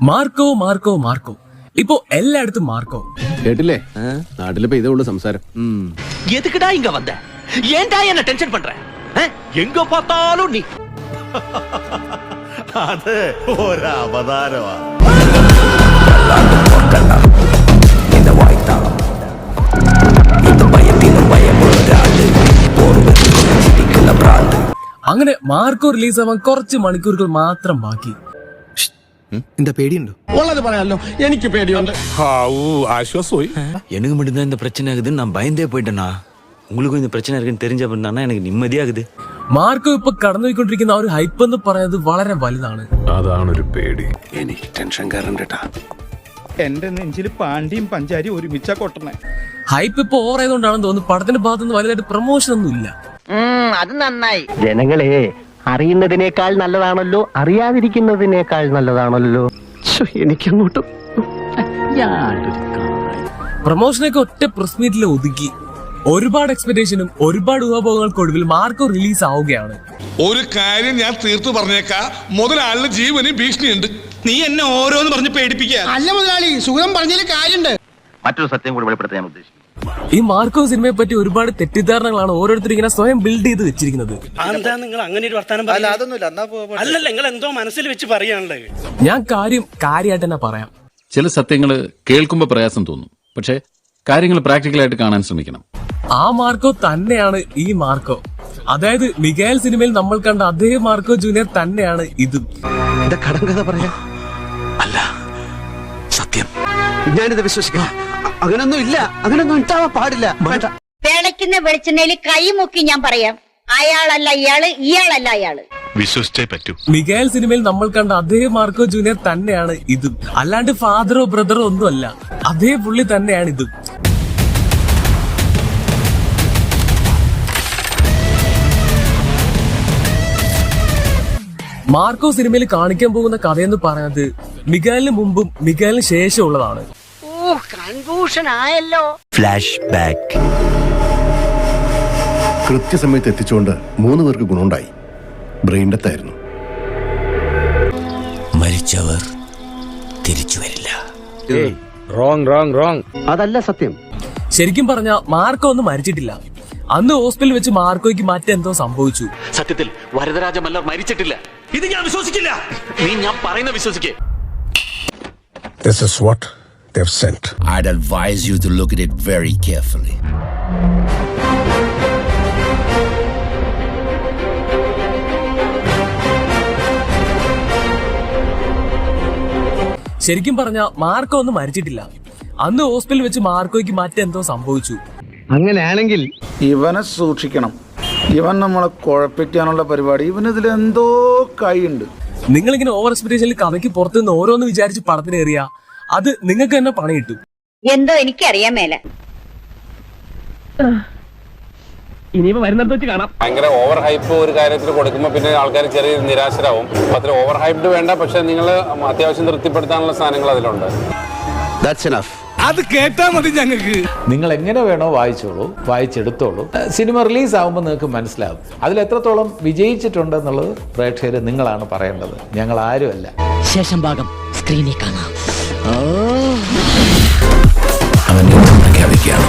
Marco Marco Marco ഇപ്പോ എല്ലായിടത്തും Marco കേട്ടില്ലേ നാട്ടിലിപ്പോ ഇതേ ഉള്ളു സംസാരം ഉം. எதுக்குடா இங்க வந்த ஏன்டா என்ன டென்ஷன் பண்ற ஆ? எங்க பார்த்தாலும் நீ അത് ഒരവതാരമാ അങ്ങനെ മാർക്കോ റിലീസ് ആവാൻ കുറച്ച് മണിക്കൂറുകൾ മാത്രം ബാക്കി എന്താ പേടിയുണ്ടോ? ഉള്ളത് എനിക്ക് எனக்கு மட்டும்தான் இந்த பிரச்சனை ஆகுதுன்னு நான் பயந்தே போயிட்டேனா இந்த பிரச்சனை இருக்குன்னு മാർക്കോ ഇപ്പൊ ഒരു ഹൈപ്പ് എന്ന് പറയുന്നത് വളരെ വലുതാണ്. അതാണൊരു പേടി. എനിക്ക് ടെൻഷൻ കേട്ടാ എന്റെ ഒരുമിച്ച കൊട്ടണേ. ഹൈപ്പ് ഇപ്പൊ തോന്നുന്നു. പടത്തിന്റെ ഭാഗത്തുനിന്ന് വലുതായിട്ട് പ്രൊമോഷൻ ഒന്നും ഇല്ല. അത് നന്നായി. ജനങ്ങളെ അറിയുന്നതിനേക്കാൾ നല്ലതാണല്ലോ അറിയാതിരിക്കുന്നതിനേക്കാൾ നല്ലതാണല്ലോ. എനിക്കങ്ങോട്ടും പ്രൊമോഷനൊക്കെ ഒറ്റ പ്രസ് മീറ്റിൽ ഒതുക്കി. ഒരുപാട് എക്സ്പെക്ടേഷനും ഒരുപാട് ഊഹാഭോഗങ്ങൾക്കൊടുവിൽ മാർക്കോ റിലീസ് ആവുകയാണ്. ഒരു കാര്യം ഞാൻ തീർത്തു പറഞ്ഞേക്കാ. മുതലാളിന് ജീവനും ഭീഷണിയുണ്ട്. നീ എന്നെ ഓരോന്ന് പറഞ്ഞ് പേടിപ്പിക്കുക. അല്ല മുതലാളി സുഖം പറഞ്ഞതിൽ കാര്യണ്ട് മറ്റൊരു സത്യം കൂടി വെളിപ്പെടുത്താൻ ഞാൻ ഉദ്ദേശിക്കുന്നു. ഈ മാർക്കോ സിനിമയെ പറ്റി ഒരുപാട് തെറ്റിദ്ധാരണകളാണ് ഓരോരുത്തർ ഇങ്ങനെ സ്വയം ബിൽഡ് ചെയ്ത് വെച്ചിരിക്കുന്നത്. നിങ്ങൾ അങ്ങനെ ഒരു വർത്താനം അല്ലല്ല നിങ്ങൾ എന്തോ മനസ്സിൽ വെച്ച് പറയാനുള്ളത്. ഞാൻ കാര്യം കാര്യമായിട്ട് തന്നെ പറയാം. ചില സത്യങ്ങൾ കേൾക്കുമ്പോൾ പ്രയാസം തോന്നും. പക്ഷെ കാര്യങ്ങൾ പ്രാക്ടിക്കലായിട്ട് കാണാൻ ശ്രമിക്കണം. ആ മാർക്കോ തന്നെയാണ് ഈ മാർക്കോ. അതായത് മികായൽ സിനിമയിൽ നമ്മൾ കണ്ട അതേ മാർക്കോ ജൂനിയർ തന്നെയാണ് ഇതും. എന്താ കടം കഥ പറയാ? അല്ല സത്യം. ഞാനിത് വിശ്വസിക്കാം. അങ്ങനൊന്നും ഇല്ല. അങ്ങനൊന്നും ഉണ്ടാവാൻ പാടില്ല. വേണ്ട. തിളയ്ക്കുന്ന വെളിച്ചെണ്ണയിൽ കൈ മുക്കി ഞാൻ പറയാം. അയാളല്ല ഇയാൾ ഇയാളല്ല അയാൾ. വിശ്വസിച്ചേ പറ്റൂ. മികേൽ സിനിമയിൽ നമ്മൾ കണ്ട അതേ മാർക്കോ ജൂനിയർ തന്നെയാണ് ഇത്. അല്ലാണ്ട് ഫാദറോ ബ്രദറോ ഒന്നും അല്ല അതേ പുള്ളി തന്നെയാണ് ഇത്. മാർക്കോ സിനിമയിൽ കാണിക്കാൻ പോകുന്ന കഥയെന്ന് പറയുന്നത് മികാലിന് മുമ്പും മികാലിന് ശേഷമുള്ളതാണ്. കൺഫ്യൂഷൻ ആയല്ലോ ഫ്ലാഷ് ബാക്ക് കൃത്യസമയത്ത് എത്തിച്ചുകൊണ്ട് മൂന്ന് പേർക്ക് ഗുണമുണ്ടായി. ബ്രെയിൻ ഡെത്തായിരുന്നു മരിച്ചവർ തിരിച്ചു വരില്ല. അതല്ല സത്യം. ശരിക്കും പറഞ്ഞ മാർക്കോ ഒന്നും മരിച്ചിട്ടില്ല. അന്ന് ഹോസ്പിറ്റലിൽ വെച്ച് മാർക്കോയ്ക്ക് മറ്റെന്തോ സംഭവിച്ചു. സത്യത്തിൽ വരദരാജ മല്ലർ മരിച്ചിട്ടില്ല. ഇത് ഞാൻ വിശ്വസിക്കില്ല. നീ ഞാൻ പറയുന്ന വിശ്വസിക്കേ. This is what they've sent. I'd advise you to look at it very carefully. ശരിക്കും പറഞ്ഞ മാർക്കോ ഒന്നും മരിച്ചിട്ടില്ല. അന്ന് ഹോസ്പിറ്റലിൽ വെച്ച് മാർക്കോയ്ക്ക് മറ്റെന്തോ സംഭവിച്ചു. അങ്ങനെയാണെങ്കിൽ ഇവനെ സൂക്ഷിക്കണം. ഇവൻ നമ്മളെ കുഴപ്പിക്കാനുള്ള പരിപാടി. ഇവൻ ഇവനിതിൽ എന്തോ കൈയുണ്ട്. നിങ്ങളിങ്ങനെ ഓവർ എക്സ്പെക്ടേഷനിൽ കഥയ്ക്ക് പുറത്തുനിന്ന് ഓരോന്ന് വിചാരിച്ച് പടത്തിന് എറിയ അത് നിങ്ങൾക്ക് തന്നെ പണി കിട്ടും. എന്തോ എനിക്കറിയാൻ മേല. ഇനിയിപ്പോ വരുന്നിടത്ത് വെച്ച് കാണാം. ഭയങ്കര ഓവർ ഹൈപ്പ് ഒരു കാര്യത്തിൽ കൊടുക്കുമ്പോൾ പിന്നെ ആൾക്കാർ ചെറിയ നിരാശരാകും അപ്പൊ അത്ര ഓവർ ഹൈപ്ഡ് വേണ്ട പക്ഷെ നിങ്ങൾ അത്യാവശ്യം തൃപ്തിപ്പെടുത്താനുള്ള സാധനങ്ങൾ അതിലുണ്ട്. ദാറ്റ്സ് എനഫ് അത് കേട്ടാ മതി ഞങ്ങൾക്ക്. നിങ്ങൾ എങ്ങനെ വേണോ വായിച്ചോളൂ വായിച്ചെടുത്തോളൂ. സിനിമ റിലീസ് ആകുമ്പോൾ നിങ്ങൾക്ക് മനസ്സിലാവും. അതിൽ എത്രത്തോളം വിജയിച്ചിട്ടുണ്ട് എന്നുള്ളത് പ്രേക്ഷകർ നിങ്ങളാണ് പറയേണ്ടത്. ഞങ്ങൾ ആരുമല്ല. ശേഷം ഭാഗം സ്ക്രീനിൽ കാണാം. അവൻ യുദ്ധം പ്രഖ്യാപിക്കുകയാണ്